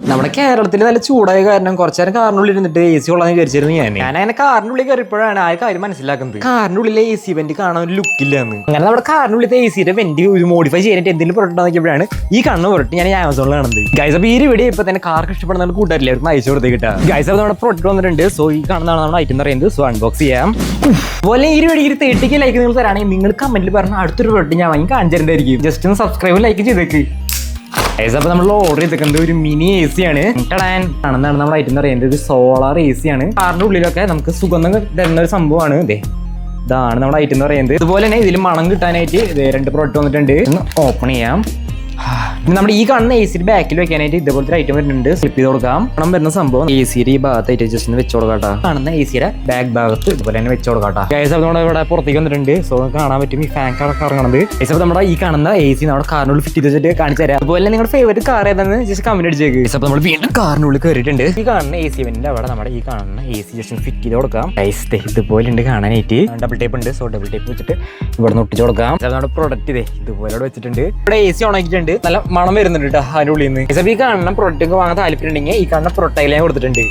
നമ്മുടെ കേരളത്തിൽ നല്ല ചൂടായ കാരണം കുറച്ചു നേരം കാറിനുള്ളിൽ ഇരുന്നിട്ട് എ സി കൊള്ളാന്ന് വിചാരിച്ചിരുന്നു ഞാൻ ഞാൻ അങ്ങനെ കാറിനുള്ളിൽ കയറിയപ്പോഴാണ് ആ കാര്യം മനസ്സിലാക്കുന്നത്. കാറിനുള്ളിലെ എ സി വെന്റ് കാണാൻ ഒരു ലുക്കില്ല എന്ന് അങ്ങനെ നമ്മുടെ കാറിനുള്ളിലത്തെ എ സിയുടെ വെന്റ് മോഡിഫൈ ചെയ്യാനായിട്ട് എന്തെങ്കിലും പ്രൊഡക്റ്റ് നോക്കിയപ്പോഴാണ് ഈ കണ്ണ് പുറത്ത് ഞാൻ ആമസോണിൽ കാണുന്നത്. ഗൈസ് അപ്പോൾ ഈ ഒരു വീഡിയോ ഇപ്പൊ തന്നെ കാർക്ക് ഇഷ്ടപ്പെടുന്ന കൂട്ടാരില്ല അവർക്ക് അയച്ചു കൊടുത്ത് കിട്ടാ ഗൈസ് അപ്പോൾ നമ്മുടെ പ്രൊഡക്റ്റ് വന്നിട്ടുണ്ട്. സോ ഈ കാണുന്നതാണ് നമ്മുടെ ഐറ്റം എന്ന് പറയുന്നത്. സോ അൺബോക്സ് ചെയ്യാം. അതുപോലെ ഈ ഒരു വീഡിയോ ഒരു തേട്ടിക്ക് ലൈക്ക് നിങ്ങൾ തരാണെങ്കിൽ നിങ്ങൾ കമന്റിൽ പറഞ്ഞ അടുത്തൊരു പ്രൊഡക്റ്റ് ഞാൻ വാങ്ങി കാണിച്ചിട്ടുണ്ടായിരിക്കും ജസ്റ്റ് ഒന്ന് സബ്സ്ക്രൈബ് ലൈക്ക് ചെയ്തേക്ക്. ഗൈസ് അപ്പോൾ നമ്മൾ ഓർഡർ ചെയ്തേക്കുന്നത് ഒരു മിനി എ സി ആണ്. ടടാൻ. ആണെന്നാണ് നമ്മുടെ ഐറ്റം പറയുന്നത്. ഒരു സോളാർ എ സി ആണ് കാറിന്റെ ഉള്ളിലൊക്കെ നമുക്ക് സുഗന്ധം തരുന്ന ഒരു സംഭവമാണ് ഇതേ. ഇതാണ് നമ്മുടെ ഐറ്റം എന്ന് പറയുന്നത്. ഇതുപോലെ തന്നെ ഇതിൽ മണം കിട്ടാനായിട്ട് ഇതേ രണ്ട് പ്രോഡക്റ്റ് വന്നിട്ടുണ്ട്. ഓപ്പൺ ചെയ്യാം. നമ്മുടെ ഈ കാണുന്ന എ സിയുടെ ബാക്കിൽ വെക്കാനായിട്ട് ഇതുപോലത്തെ ഐറ്റം വരുന്നുണ്ട്. സ്ലിപ്പ് ചെയ്ത് കൊടുക്കാം. പണം വരുന്ന സംഭവം എ സിയുടെ ഈ ഭാഗത്തായിട്ട് ജസ്റ്റ് ഒന്ന് വെച്ച് കാണുന്ന എ സിയുടെ ബാക്ക് ഭാഗത്ത് ഇതുപോലെ തന്നെ വെച്ച് കൊടുക്കാട്ടോ. ഗൈസ് ഇവിടെ പുറത്തേക്ക് വന്നിട്ടുണ്ട്. സോ കാണാൻ പറ്റും ഈ ഫാൻ കാർ കറങ്ങണത് ഗൈസ് അപ്പോൾ നമ്മുടെ ഈ കാണുന്ന എ സി നമ്മുടെ കാറിനുള്ളിൽ ഫിറ്റ് ചെയ്ത് വെച്ചിട്ട് കാണിച്ചു തരാം. അതുപോലെ നിങ്ങളുടെ ഫേവറേറ്റ് കാർ ഏതാണെന്ന് ജസ്റ്റ് കമന്റ് അടിച്ചേക്ക്. ഗൈസ് അപ്പോൾ നമ്മൾ വീണ്ടും കാറിനുള്ളിൽ കയറിയിട്ടുണ്ട് ഈ കാണുന്ന എ സി വെന്റിന്റെ അവിടെ നമ്മുടെ ഈ കാണുന്ന എ സി ജസ്റ്റ് ഫിറ്റ് ചെയ്ത് കൊടുക്കാം. ഗൈസ് ഇതുപോലെ ഉണ്ട് കാണാനായിട്ട്. ഡബിൾ ടേപ്പ് ഉണ്ട്. സോ ഡബിൾ ടേപ്പ് വെച്ചിട്ട് ഇവിടെ നിന്ന് ഒട്ടിച്ചു കൊടുക്കാം. നമ്മുടെ പ്രൊഡക്റ്റ് ഇതേ. ഇതുപോലെ വെച്ചിട്ടുണ്ട്. ഇവിടെ എ സി ഓൺ ആക്കിയിട്ടുണ്ട്. നല്ല മണം വരുന്നുണ്ട് കേട്ടോ അതിന്റെ ഉള്ളിൽ നിന്ന് ഈ കാണുന്ന പ്രൊഡക്റ്റ് വാങ്ങാൻ താല്പര്യം ഉണ്ടെങ്കിൽ ഈ കാണുന്ന പ്രൊട്ടൈൽ ഞാൻ കൊടുത്തിട്ടുണ്ട്.